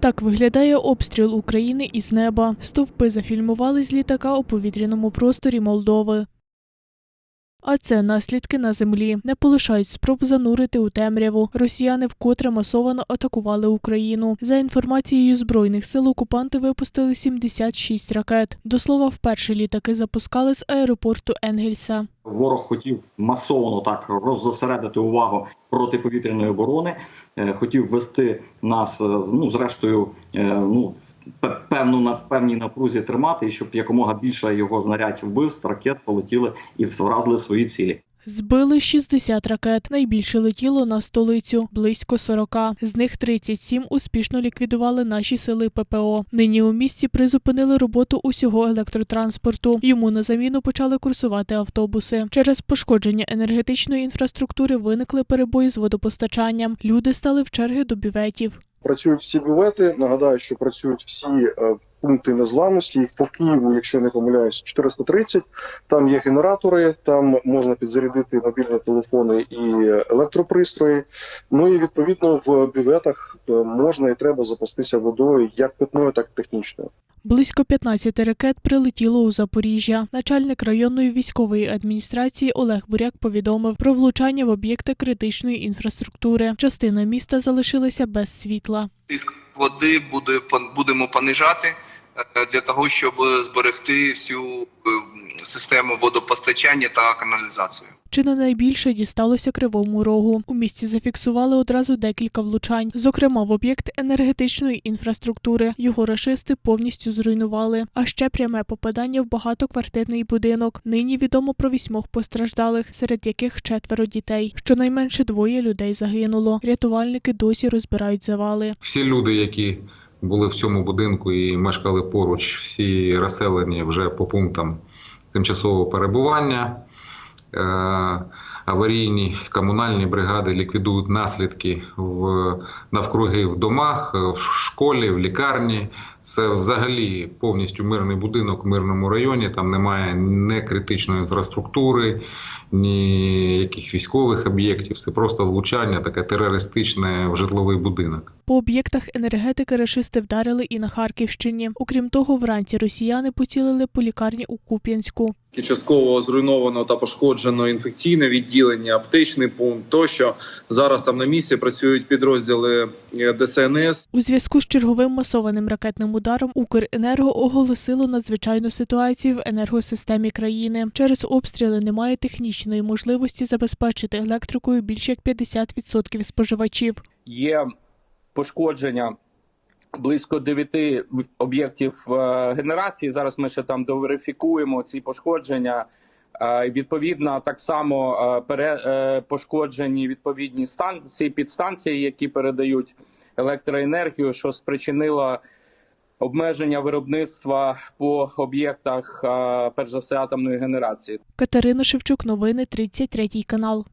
Так виглядає обстріл України із неба. Стовпи зафільмували з літака у повітряному просторі Молдови. А це наслідки на землі. Не полишають спроб занурити у темряву. Росіяни вкотре масовано атакували Україну. За інформацією збройних сил, окупанти випустили 76 ракет. До слова, вперше літаки запускали з аеропорту Енгельса. Ворог хотів масово так роззосередити увагу протиповітряної оборони, е, хотів вести нас, е, ну зрештою, е, ну певну в певній напрузі тримати, і щоб якомога більше його знарядь вбивств, ракет полетіли і вразили свої цілі. Збили 60 ракет. Найбільше летіло на столицю близько 40. З них 37 успішно ліквідували наші сили ППО. Нині у місті призупинили роботу усього електротранспорту. Йому на заміну почали курсувати автобуси. Через пошкодження енергетичної інфраструктури виникли перебої з водопостачанням. Люди стали в черги до бюветів. Працюють всі бювети. Нагадаю, що працюють всі е, пункти незламності. Їх по Києву, якщо не помиляюсь, 430. Там є генератори, там можна підзарядити мобільні телефони і електропристрої. Ну і відповідно в бюветах е, можна і треба запастися водою як питною, так і технічною. Близько 15 ракет прилетіло у Запоріжжя. Начальник районної військової адміністрації Олег Буряк повідомив про влучання в об'єкти критичної інфраструктури. Частина міста залишилася без світла. тиск води буде будемо понижати е, для того, щоб зберегти всю е, систему водопостачання та каналізацію. Чи не найбільше дісталося кривому рогу? У місті зафіксували одразу декілька влучань, зокрема в об'єкт енергетичної інфраструктури. Його рашисти повністю зруйнували. А ще пряме попадання в багатоквартирний будинок. Нині відомо про вісьмох постраждалих, серед яких четверо дітей. Щонайменше двоє людей загинуло. Рятувальники досі розбирають завали. Всі люди, які були в цьому будинку і мешкали поруч, всі розселені вже по пунктам тимчасового перебування. Е, Аварійні комунальні бригади ліквідують наслідки в навкруги в домах, в школі, в лікарні. Це взагалі повністю мирний будинок в мирному районі. Там немає ні критичної інфраструктури, ні яких військових об'єктів. Це просто влучання, таке терористичне в житловий будинок. По об'єктах енергетики рашисти вдарили і на Харківщині. Окрім того, вранці росіяни поцілили по лікарні у Куп'янську. Частково зруйновано та пошкоджено інфекційне відділення, аптечний пункт тощо. Зараз там на місці працюють підрозділи е, ДСНС. У зв'язку з черговим масованим ракетним ударом Укренерго оголосило надзвичайну ситуацію в енергосистемі країни. Через обстріли немає технічної можливості забезпечити електрикою більш як 50% споживачів. є пошкодження близько 9 об'єктів е, генерації. Зараз ми ще там доверифікуємо ці пошкодження. Е, Відповідно, так само е, пошкоджені відповідні станції, підстанції, які передають електроенергію, що спричинило обмеження виробництва по об'єктах, перш за все, атомної генерації. Катерина Шевчук, новини 33 канал.